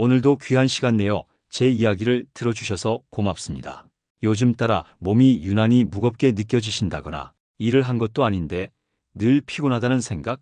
오늘도 귀한 시간 내어 제 이야기를 들어주셔서 고맙습니다. 요즘 따라 몸이 유난히 무겁게 느껴지신다거나 일을 한 것도 아닌데 늘 피곤하다는 생각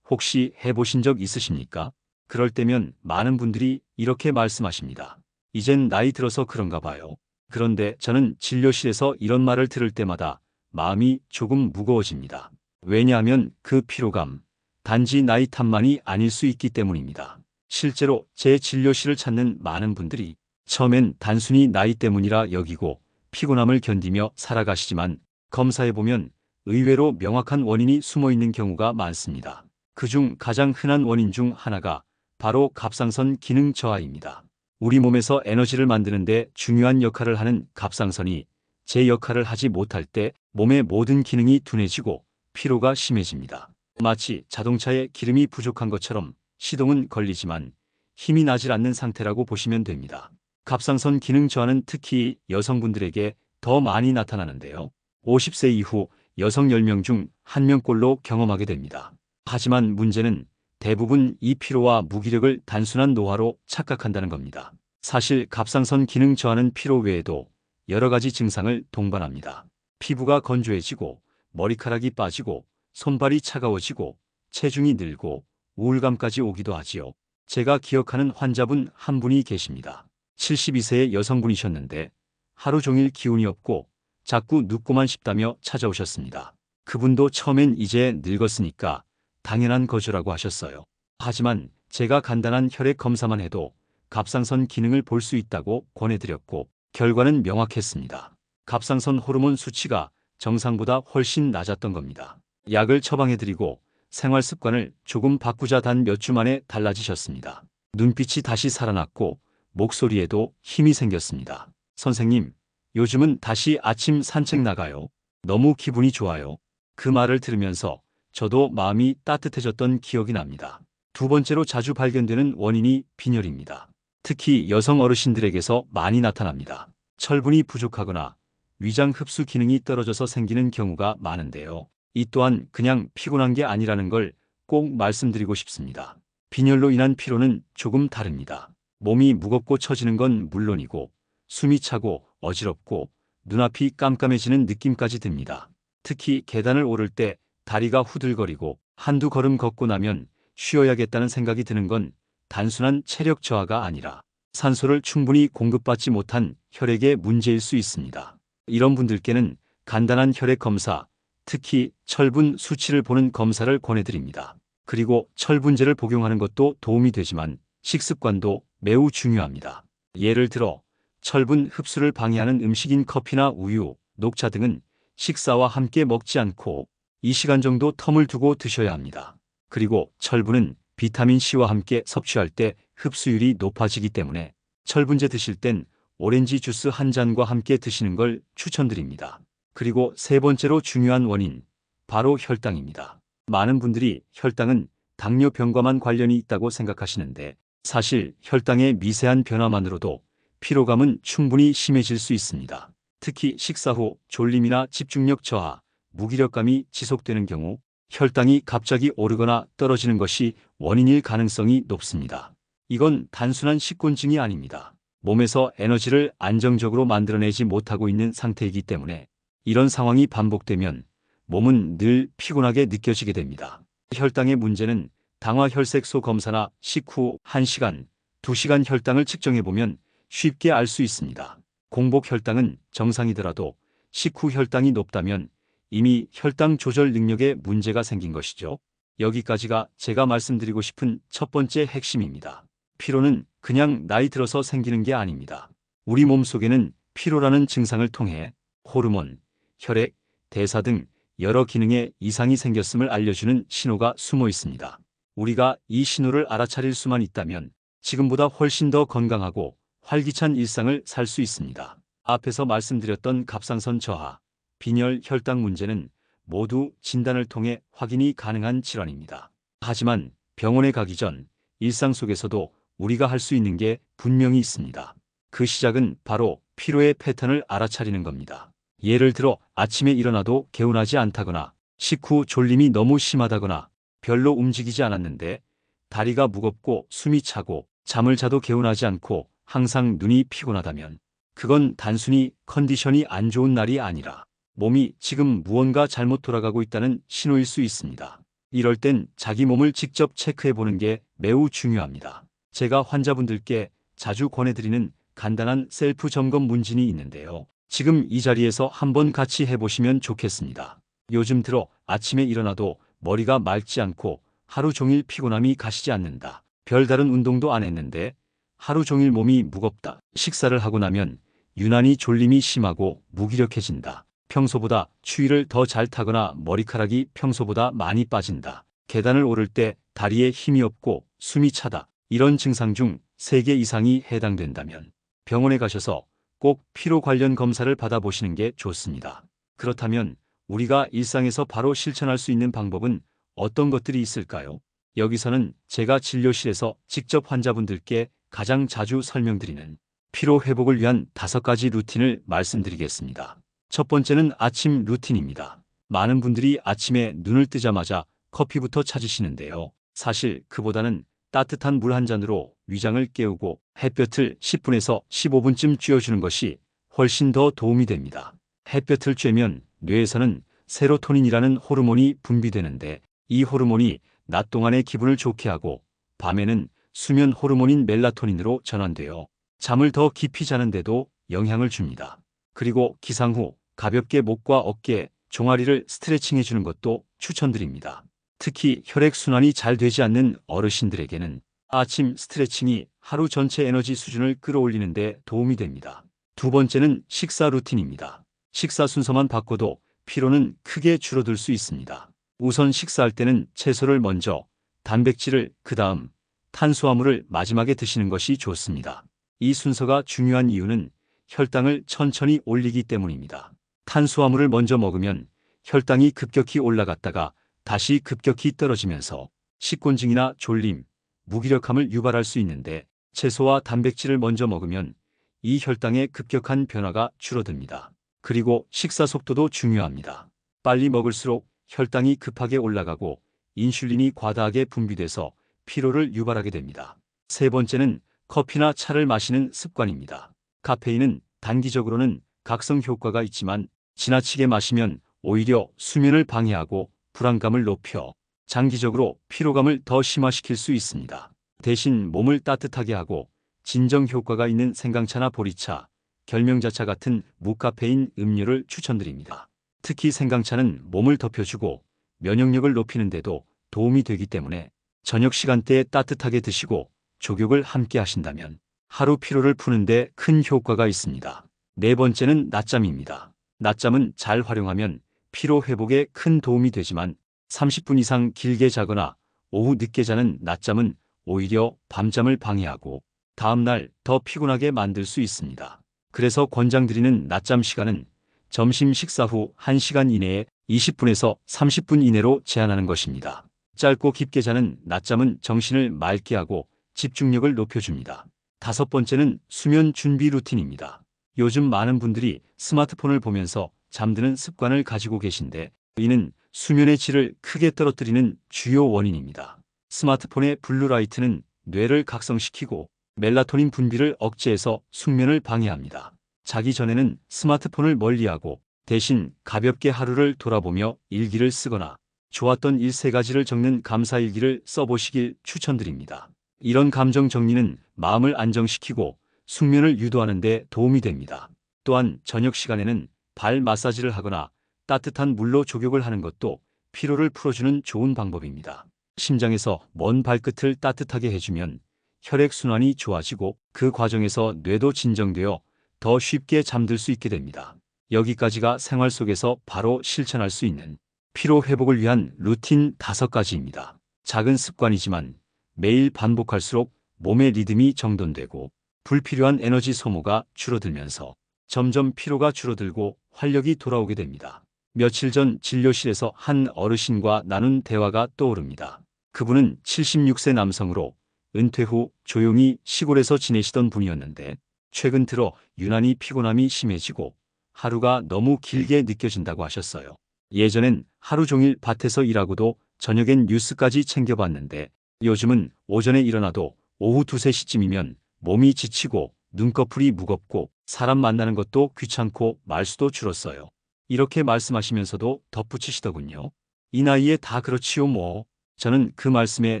혹시 해보신 적 있으십니까? 그럴 때면 많은 분들이 이렇게 말씀하십니다. 이젠 나이 들어서 그런가 봐요. 그런데 저는 진료실에서 이런 말을 들을 때마다 마음이 조금 무거워집니다. 왜냐하면 그 피로감, 단지 나이 탓만이 아닐 수 있기 때문입니다. 실제로 제 진료실을 찾는 많은 분들이 처음엔 단순히 나이 때문이라 여기고 피곤함을 견디며 살아가시지만 검사해보면 의외로 명확한 원인이 숨어 있는 경우가 많습니다. 그중 가장 흔한 원인 중 하나가 바로 갑상선 기능 저하입니다. 우리 몸에서 에너지를 만드는데 중요한 역할을 하는 갑상선이 제 역할을 하지 못할 때 몸의 모든 기능이 둔해지고 피로가 심해집니다. 마치 자동차에 기름이 부족한 것처럼 시동은 걸리지만 힘이 나질 않는 상태라고 보시면 됩니다. 갑상선 기능 저하는 특히 여성분들에게 더 많이 나타나는데요. 50세 이후 여성 10명 중 1명꼴로 경험하게 됩니다. 하지만 문제는 대부분 이 피로와 무기력을 단순한 노화로 착각한다는 겁니다. 사실 갑상선 기능 저하는 피로 외에도 여러 가지 증상을 동반합니다. 피부가 건조해지고 머리카락이 빠지고 손발이 차가워지고 체중이 늘고 우울감까지 오기도 하지요. 제가 기억하는 환자분 한 분이 계십니다. 72세의 여성분이셨는데 하루 종일 기운이 없고 자꾸 눕고만 싶다며 찾아오셨습니다. 그분도 처음엔 이제 늙었으니까 당연한 거주라고 하셨어요. 하지만 제가 간단한 혈액 검사만 해도 갑상선 기능을 볼 수 있다고 권해드렸고 결과는 명확했습니다. 갑상선 호르몬 수치가 정상보다 훨씬 낮았던 겁니다. 약을 처방해드리고 생활 습관을 조금 바꾸자 단 몇 주 만에 달라지셨습니다. 눈빛이 다시 살아났고 목소리에도 힘이 생겼습니다. 선생님, 요즘은 다시 아침 산책 나가요. 너무 기분이 좋아요. 그 말을 들으면서 저도 마음이 따뜻해졌던 기억이 납니다. 두 번째로 자주 발견되는 원인이 빈혈입니다. 특히 여성 어르신들에게서 많이 나타납니다. 철분이 부족하거나 위장 흡수 기능이 떨어져서 생기는 경우가 많은데요. 이 또한 그냥 피곤한 게 아니라는 걸 꼭 말씀드리고 싶습니다. 빈혈로 인한 피로는 조금 다릅니다. 몸이 무겁고 처지는 건 물론이고 숨이 차고 어지럽고 눈앞이 깜깜해지는 느낌까지 듭니다. 특히 계단을 오를 때 다리가 후들거리고 한두 걸음 걷고 나면 쉬어야겠다는 생각이 드는 건 단순한 체력 저하가 아니라 산소를 충분히 공급받지 못한 혈액의 문제일 수 있습니다. 이런 분들께는 간단한 혈액 검사, 특히 철분 수치를 보는 검사를 권해드립니다. 그리고 철분제를 복용하는 것도 도움이 되지만 식습관도 매우 중요합니다. 예를 들어 철분 흡수를 방해하는 음식인 커피나 우유, 녹차 등은 식사와 함께 먹지 않고 2시간 정도 텀을 두고 드셔야 합니다. 그리고 철분은 비타민C와 함께 섭취할 때 흡수율이 높아지기 때문에 철분제 드실 땐 오렌지 주스 한 잔과 함께 드시는 걸 추천드립니다. 그리고 세 번째로 중요한 원인, 바로 혈당입니다. 많은 분들이 혈당은 당뇨병과만 관련이 있다고 생각하시는데 사실 혈당의 미세한 변화만으로도 피로감은 충분히 심해질 수 있습니다. 특히 식사 후 졸림이나 집중력 저하, 무기력감이 지속되는 경우 혈당이 갑자기 오르거나 떨어지는 것이 원인일 가능성이 높습니다. 이건 단순한 식곤증이 아닙니다. 몸에서 에너지를 안정적으로 만들어내지 못하고 있는 상태이기 때문에 이런 상황이 반복되면 몸은 늘 피곤하게 느껴지게 됩니다. 혈당의 문제는 당화혈색소 검사나 식후 1시간, 2시간 혈당을 측정해보면 쉽게 알 수 있습니다. 공복 혈당은 정상이더라도 식후 혈당이 높다면 이미 혈당 조절 능력에 문제가 생긴 것이죠. 여기까지가 제가 말씀드리고 싶은 첫 번째 핵심입니다. 피로는 그냥 나이 들어서 생기는 게 아닙니다. 우리 몸 속에는 피로라는 증상을 통해 호르몬, 혈액, 대사 등 여러 기능에 이상이 생겼음을 알려주는 신호가 숨어 있습니다. 우리가 이 신호를 알아차릴 수만 있다면 지금보다 훨씬 더 건강하고 활기찬 일상을 살 수 있습니다. 앞에서 말씀드렸던 갑상선 저하, 빈혈, 혈당 문제는 모두 진단을 통해 확인이 가능한 질환입니다. 하지만 병원에 가기 전 일상 속에서도 우리가 할 수 있는 게 분명히 있습니다. 그 시작은 바로 피로의 패턴을 알아차리는 겁니다. 예를 들어 아침에 일어나도 개운하지 않다거나 식후 졸림이 너무 심하다거나 별로 움직이지 않았는데 다리가 무겁고 숨이 차고 잠을 자도 개운하지 않고 항상 눈이 피곤하다면 그건 단순히 컨디션이 안 좋은 날이 아니라 몸이 지금 무언가 잘못 돌아가고 있다는 신호일 수 있습니다. 이럴 땐 자기 몸을 직접 체크해 보는 게 매우 중요합니다. 제가 환자분들께 자주 권해드리는 간단한 셀프 점검 문진이 있는데요. 지금 이 자리에서 한번 같이 해보시면 좋겠습니다. 요즘 들어 아침에 일어나도 머리가 맑지 않고 하루 종일 피곤함이 가시지 않는다. 별다른 운동도 안 했는데 하루 종일 몸이 무겁다. 식사를 하고 나면 유난히 졸림이 심하고 무기력해진다. 평소보다 추위를 더 잘 타거나 머리카락이 평소보다 많이 빠진다. 계단을 오를 때 다리에 힘이 없고 숨이 차다. 이런 증상 중 3개 이상이 해당된다면 병원에 가셔서 꼭 피로 관련 검사를 받아보시는 게 좋습니다. 그렇다면 우리가 일상에서 바로 실천할 수 있는 방법은 어떤 것들이 있을까요? 여기서는 제가 진료실에서 직접 환자분들께 가장 자주 설명드리는 피로 회복을 위한 다섯 가지 루틴을 말씀드리겠습니다. 첫 번째는 아침 루틴입니다. 많은 분들이 아침에 눈을 뜨자마자 커피부터 찾으시는데요. 사실 그보다는 따뜻한 물 한 잔으로 위장을 깨우고 햇볕을 10분에서 15분쯤 쬐어주는 것이 훨씬 더 도움이 됩니다. 햇볕을 쬐면 뇌에서는 세로토닌이라는 호르몬이 분비되는데 이 호르몬이 낮 동안의 기분을 좋게 하고 밤에는 수면 호르몬인 멜라토닌으로 전환되어 잠을 더 깊이 자는데도 영향을 줍니다. 그리고 기상 후 가볍게 목과 어깨, 종아리를 스트레칭해 주는 것도 추천드립니다. 특히 혈액순환이 잘 되지 않는 어르신들에게는 아침 스트레칭이 하루 전체 에너지 수준을 끌어올리는 데 도움이 됩니다. 두 번째는 식사 루틴입니다. 식사 순서만 바꿔도 피로는 크게 줄어들 수 있습니다. 우선 식사할 때는 채소를 먼저, 단백질을 그 다음, 탄수화물을 마지막에 드시는 것이 좋습니다. 이 순서가 중요한 이유는 혈당을 천천히 올리기 때문입니다. 탄수화물을 먼저 먹으면 혈당이 급격히 올라갔다가 다시 급격히 떨어지면서 식곤증이나 졸림, 무기력함을 유발할 수 있는데 채소와 단백질을 먼저 먹으면 이 혈당의 급격한 변화가 줄어듭니다. 그리고 식사 속도도 중요합니다. 빨리 먹을수록 혈당이 급하게 올라가고 인슐린이 과다하게 분비돼서 피로를 유발하게 됩니다. 세 번째는 커피나 차를 마시는 습관입니다. 카페인은 단기적으로는 각성 효과가 있지만 지나치게 마시면 오히려 수면을 방해하고 불안감을 높여 장기적으로 피로감을 더 심화시킬 수 있습니다. 대신 몸을 따뜻하게 하고 진정 효과가 있는 생강차나 보리차, 결명자차 같은 무카페인 음료를 추천드립니다. 특히 생강차는 몸을 덮여주고 면역력을 높이는데도 도움이 되기 때문에 저녁 시간대에 따뜻하게 드시고 조격을 함께 하신다면 하루 피로를 푸는데 큰 효과가 있습니다. 네 번째는 낮잠입니다. 낮잠은 잘 활용하면 피로 회복에 큰 도움이 되지만 30분 이상 길게 자거나 오후 늦게 자는 낮잠은 오히려 밤잠을 방해하고 다음날 더 피곤하게 만들 수 있습니다. 그래서 권장드리는 낮잠 시간은 점심 식사 후 1시간 이내에 20분에서 30분 이내로 제한하는 것입니다. 짧고 깊게 자는 낮잠은 정신을 맑게 하고 집중력을 높여줍니다. 다섯 번째는 수면 준비 루틴입니다. 요즘 많은 분들이 스마트폰을 보면서 잠드는 습관을 가지고 계신데 이는 수면의 질을 크게 떨어뜨리는 주요 원인입니다. 스마트폰의 블루라이트는 뇌를 각성시키고 멜라토닌 분비를 억제해서 숙면을 방해합니다. 자기 전에는 스마트폰을 멀리하고 대신 가볍게 하루를 돌아보며 일기를 쓰거나 좋았던 일 세 가지를 적는 감사일기를 써보시길 추천드립니다. 이런 감정 정리는 마음을 안정시키고 숙면을 유도하는 데 도움이 됩니다. 또한 저녁 시간에는 발 마사지를 하거나 따뜻한 물로 조격을 하는 것도 피로를 풀어주는 좋은 방법입니다. 심장에서 먼 발끝을 따뜻하게 해주면 혈액순환이 좋아지고 그 과정에서 뇌도 진정되어 더 쉽게 잠들 수 있게 됩니다. 여기까지가 생활 속에서 바로 실천할 수 있는 피로 회복을 위한 루틴 다섯 가지입니다. 작은 습관이지만 매일 반복할수록 몸의 리듬이 정돈되고 불필요한 에너지 소모가 줄어들면서 점점 피로가 줄어들고 활력이 돌아오게 됩니다. 며칠 전 진료실에서 한 어르신과 나눈 대화가 떠오릅니다. 그분은 76세 남성으로 은퇴 후 조용히 시골에서 지내시던 분이었는데 최근 들어 유난히 피곤함이 심해지고 하루가 너무 길게 느껴진다고 하셨어요. 예전엔 하루 종일 밭에서 일하고도 저녁엔 뉴스까지 챙겨봤는데 요즘은 오전에 일어나도 오후 2, 3시쯤이면 몸이 지치고 눈꺼풀이 무겁고 사람 만나는 것도 귀찮고 말수도 줄었어요. 이렇게 말씀하시면서도 덧붙이시더군요. 이 나이에 다 그렇지요 뭐. 저는 그 말씀에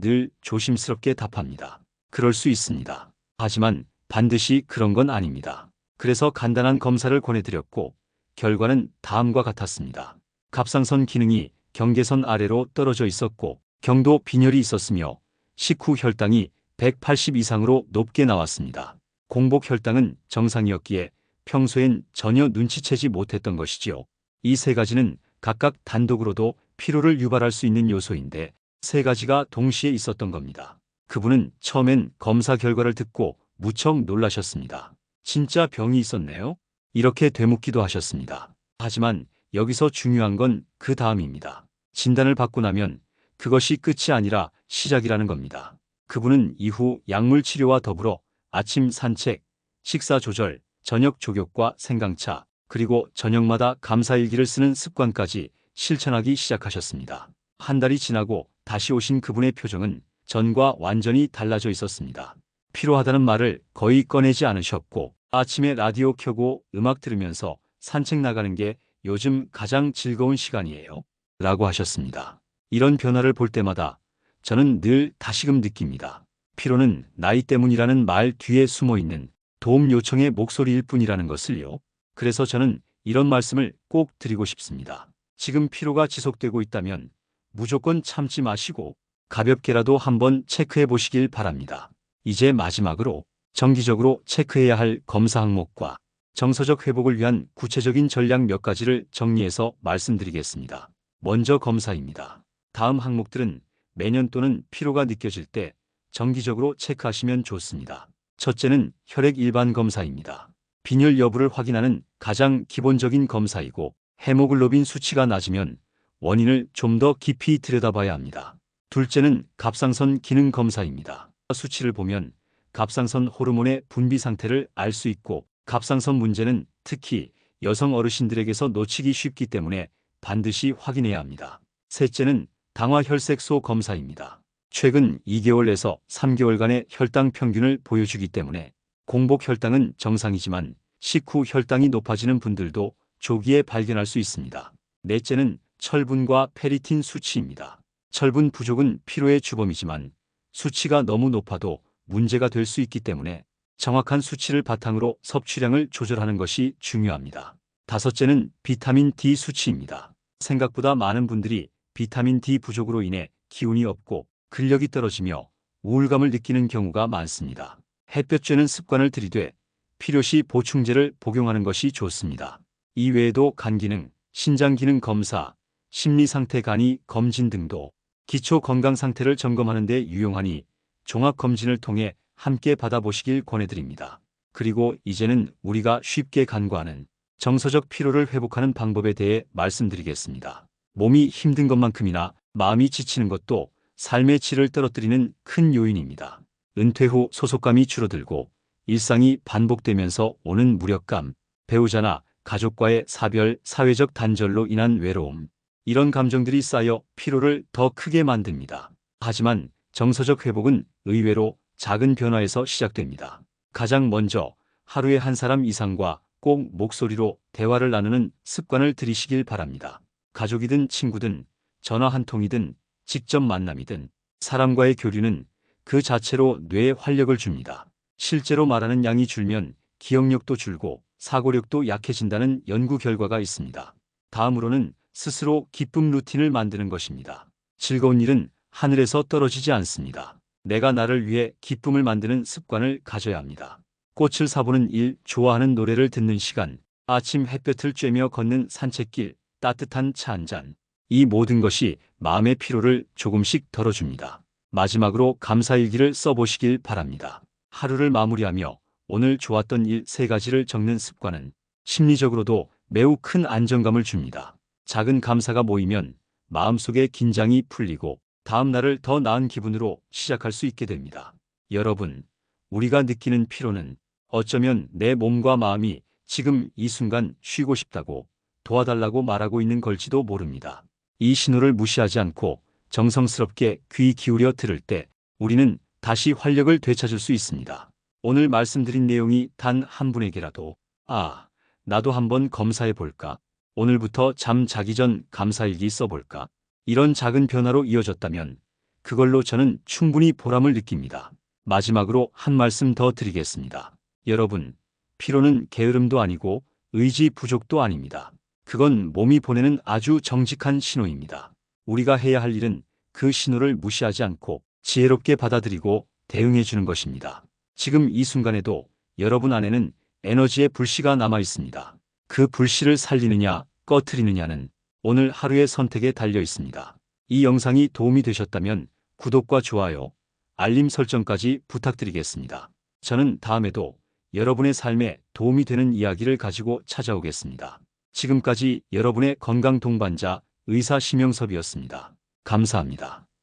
늘 조심스럽게 답합니다. 그럴 수 있습니다. 하지만 반드시 그런 건 아닙니다. 그래서 간단한 검사를 권해드렸고 결과는 다음과 같았습니다. 갑상선 기능이 경계선 아래로 떨어져 있었고 경도 빈혈이 있었으며 식후 혈당이 180 이상으로 높게 나왔습니다. 공복 혈당은 정상이었기에 평소엔 전혀 눈치채지 못했던 것이지요. 이 세 가지는 각각 단독으로도 피로를 유발할 수 있는 요소인데 세 가지가 동시에 있었던 겁니다. 그분은 처음엔 검사 결과를 듣고 무척 놀라셨습니다. 진짜 병이 있었네요? 이렇게 되묻기도 하셨습니다. 하지만 여기서 중요한 건 그 다음입니다. 진단을 받고 나면 그것이 끝이 아니라 시작이라는 겁니다. 그분은 이후 약물 치료와 더불어 아침 산책, 식사 조절, 저녁 조격과 생강차, 그리고 저녁마다 감사일기를 쓰는 습관까지 실천하기 시작하셨습니다. 한 달이 지나고 다시 오신 그분의 표정은 전과 완전히 달라져 있었습니다. 필요하다는 말을 거의 꺼내지 않으셨고 아침에 라디오 켜고 음악 들으면서 산책 나가는 게 요즘 가장 즐거운 시간이에요. 라고 하셨습니다. 이런 변화를 볼 때마다 저는 늘 다시금 느낍니다. 피로는 나이 때문이라는 말 뒤에 숨어 있는 도움 요청의 목소리일 뿐이라는 것을요. 그래서 저는 이런 말씀을 꼭 드리고 싶습니다. 지금 피로가 지속되고 있다면 무조건 참지 마시고 가볍게라도 한번 체크해 보시길 바랍니다. 이제 마지막으로 정기적으로 체크해야 할 검사 항목과 정서적 회복을 위한 구체적인 전략 몇 가지를 정리해서 말씀드리겠습니다. 먼저 검사입니다. 다음 항목들은 매년 또는 피로가 느껴질 때 정기적으로 체크하시면 좋습니다. 첫째는 혈액 일반 검사입니다. 빈혈 여부를 확인하는 가장 기본적인 검사이고 헤모글로빈 수치가 낮으면 원인을 좀 더 깊이 들여다봐야 합니다. 둘째는 갑상선 기능 검사입니다. 수치를 보면 갑상선 호르몬의 분비 상태를 알 수 있고 갑상선 문제는 특히 여성 어르신들에게서 놓치기 쉽기 때문에 반드시 확인해야 합니다. 셋째는 당화혈색소 검사입니다. 최근 2개월에서 3개월간의 혈당 평균을 보여주기 때문에 공복 혈당은 정상이지만 식후 혈당이 높아지는 분들도 조기에 발견할 수 있습니다. 넷째는 철분과 페리틴 수치입니다. 철분 부족은 피로의 주범이지만 수치가 너무 높아도 문제가 될 수 있기 때문에 정확한 수치를 바탕으로 섭취량을 조절하는 것이 중요합니다. 다섯째는 비타민 D 수치입니다. 생각보다 많은 분들이 비타민 D 부족으로 인해 기운이 없고 근력이 떨어지며 우울감을 느끼는 경우가 많습니다. 햇볕 쬐는 습관을 들이되 필요시 보충제를 복용하는 것이 좋습니다. 이외에도 간 기능, 신장 기능 검사, 심리 상태 간이 검진 등도 기초 건강 상태를 점검하는 데 유용하니 종합 검진을 통해 함께 받아보시길 권해드립니다. 그리고 이제는 우리가 쉽게 간과하는 정서적 피로를 회복하는 방법에 대해 말씀드리겠습니다. 몸이 힘든 것만큼이나 마음이 지치는 것도 삶의 질을 떨어뜨리는 큰 요인입니다. 은퇴 후 소속감이 줄어들고 일상이 반복되면서 오는 무력감, 배우자나 가족과의 사별, 사회적 단절로 인한 외로움, 이런 감정들이 쌓여 피로를 더 크게 만듭니다. 하지만 정서적 회복은 의외로 작은 변화에서 시작됩니다. 가장 먼저 하루에 한 사람 이상과 꼭 목소리로 대화를 나누는 습관을 들이시길 바랍니다. 가족이든 친구든 전화 한 통이든 직접 만남이든 사람과의 교류는 그 자체로 뇌에 활력을 줍니다. 실제로 말하는 양이 줄면 기억력도 줄고 사고력도 약해진다는 연구 결과가 있습니다. 다음으로는 스스로 기쁨 루틴을 만드는 것입니다. 즐거운 일은 하늘에서 떨어지지 않습니다. 내가 나를 위해 기쁨을 만드는 습관을 가져야 합니다. 꽃을 사보는 일, 좋아하는 노래를 듣는 시간, 아침 햇볕을 쬐며 걷는 산책길, 따뜻한 차 한 잔. 이 모든 것이 마음의 피로를 조금씩 덜어줍니다. 마지막으로 감사일기를 써보시길 바랍니다. 하루를 마무리하며 오늘 좋았던 일 세 가지를 적는 습관은 심리적으로도 매우 큰 안정감을 줍니다. 작은 감사가 모이면 마음속의 긴장이 풀리고 다음 날을 더 나은 기분으로 시작할 수 있게 됩니다. 여러분, 우리가 느끼는 피로는 어쩌면 내 몸과 마음이 지금 이 순간 쉬고 싶다고 도와달라고 말하고 있는 걸지도 모릅니다. 이 신호를 무시하지 않고 정성스럽게 귀 기울여 들을 때 우리는 다시 활력을 되찾을 수 있습니다. 오늘 말씀드린 내용이 단 한 분에게라도 아, 나도 한번 검사해 볼까? 오늘부터 잠 자기 전 감사일기 써볼까? 이런 작은 변화로 이어졌다면 그걸로 저는 충분히 보람을 느낍니다. 마지막으로 한 말씀 더 드리겠습니다. 여러분, 피로는 게으름도 아니고 의지 부족도 아닙니다. 그건 몸이 보내는 아주 정직한 신호입니다. 우리가 해야 할 일은 그 신호를 무시하지 않고 지혜롭게 받아들이고 대응해 주는 것입니다. 지금 이 순간에도 여러분 안에는 에너지의 불씨가 남아 있습니다. 그 불씨를 살리느냐, 꺼트리느냐는 오늘 하루의 선택에 달려 있습니다. 이 영상이 도움이 되셨다면 구독과 좋아요, 알림 설정까지 부탁드리겠습니다. 저는 다음에도 여러분의 삶에 도움이 되는 이야기를 가지고 찾아오겠습니다. 지금까지 여러분의 건강 동반자 의사 심영섭이었습니다. 감사합니다.